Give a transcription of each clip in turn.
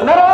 ইহুদিদের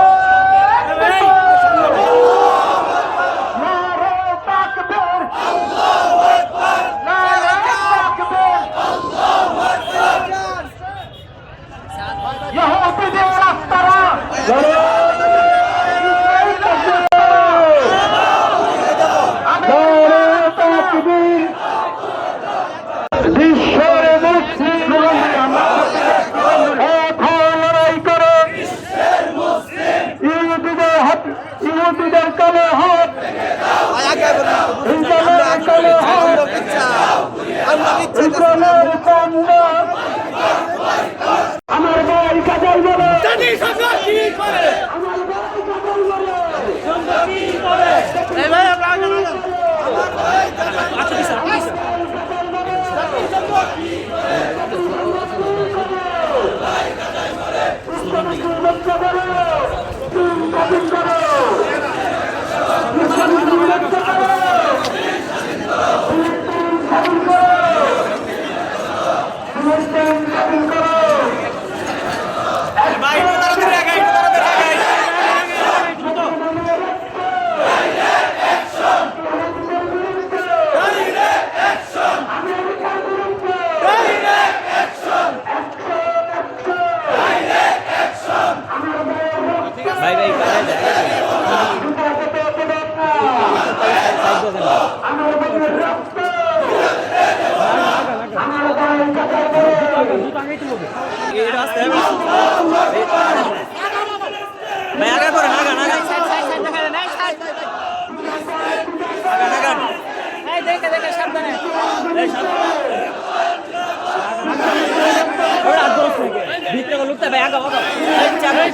ইসলামের কন্যা ভাই আগা করেন? ভিতরে লুকতে ভাই আগা আগা এই চাবে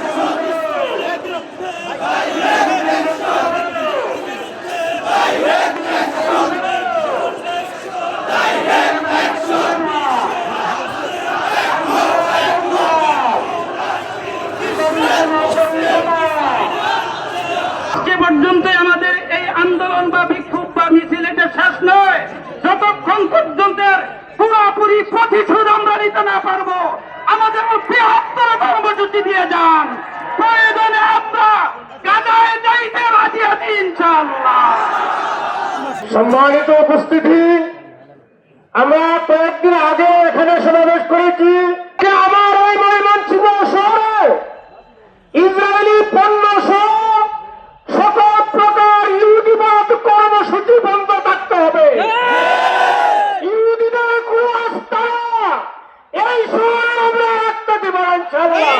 আজকে পর্যন্ত আমাদের এই আন্দোলন বা বিক্ষোভ বা মিছিল এটা শেষ নয় যতক্ষণ পর্যন্ত এর পুরোপুরি প্রতিশোধ আমরা নিতে না পারব। আমাদের বৃহত্তর কর্মসূচি দিয়ে যান। প্রয়োজনে আমরা গাদায় যাইতে রাজি আছি সম্মানিত উপস্থিতি, আমরা কয়েকদিন আগে এখানে সমাবেশ করেছি যে আমার ওই ময়মনসিংহ শহরে ইসরায়েলি পণ্য সহ সকল প্রকার ইহুদিবাদ কর্মসূচি বন্ধ থাকতে হবে ইহুদিদের কোনো আস্থা এই শহরে আমরা রাখতে দেবো না, ইনশাআল্লাহ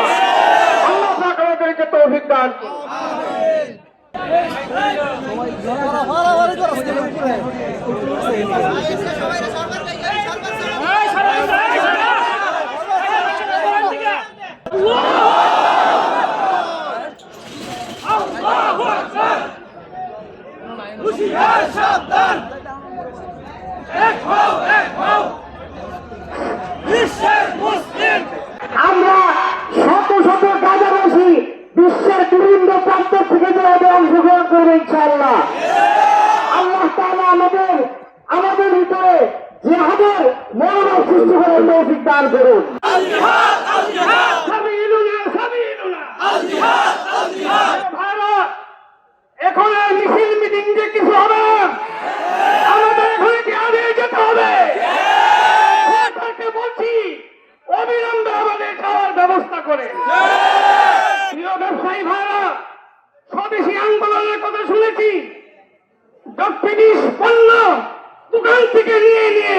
আল্লাহ পাক আমাদেরকে তৌফিক দান করুন। আমরা ইনশাআল্লাহ। আল্লাহ তাআলা আমাদের আমাদের ভিতরে জিহাদের মনোভাব সৃষ্টি করার তৌফিক দান করুন। এখন মিছিল মিটিং যে কিছু হবে। আমাদের এখানে জিহাদে যেতে হবে? থেকে নিয়ে নিয়ে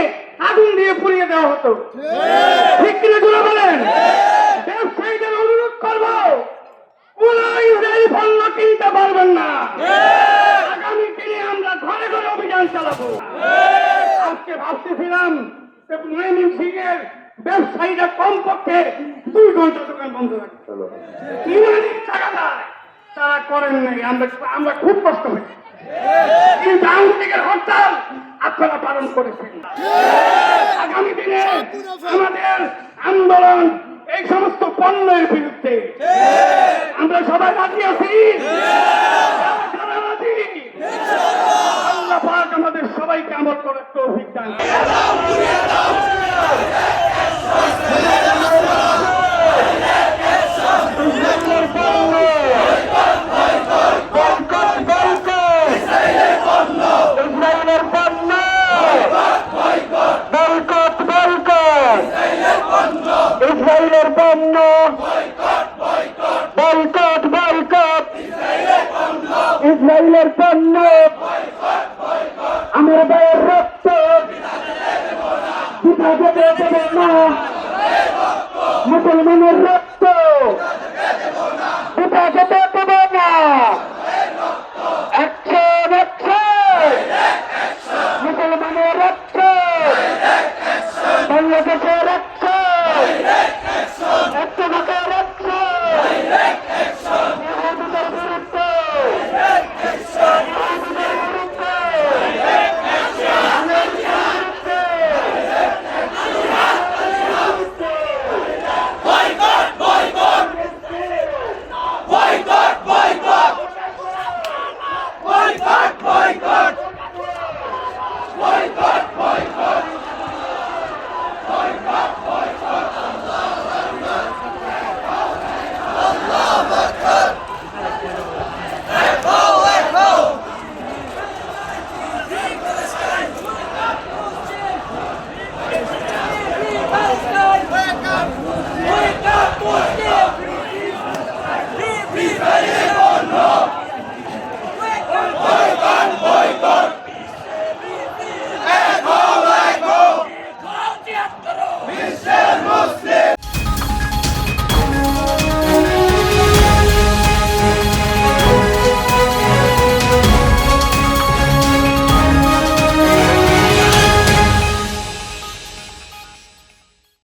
আগুন দিয়ে পুড়িয়ে দেওয়া হতো। ঠিক। কিনা জোরে বলেন? ব্যবসায়ীদের অনুরোধ করব কোন ইসরায়েলি পণ্য কিনতে পারবেন না। আগামী দিনে আমরা ঘরে ঘরে অভিযান চালাবো। আজকে ভাবতেছিলাম মহিমিন সিং এর ব্যবসায়ীরা কমপক্ষে দুই ঘণ্টা দোকান বন্ধ রাখতে হলো তারা করেন নাই। আমরা আমরা খুব কষ্ট হয়েছে কিন্তু আওয়ামী লীগের হরতাল আপনারা পালন করেছেন। আগামী দিনে আমাদের আন্দোলন এই সমস্ত পণ্যের বিরুদ্ধে। আমরা সবাই রাজি আছি? আল্লাহ পাক আমাদের সবাইকে আমল করার তৌফিক দান পণ্য বয়কট বয়কট ইসরায়েলের পণ্য আমার ভাইয়ের রক্ত। মুসলমানের রক্ত।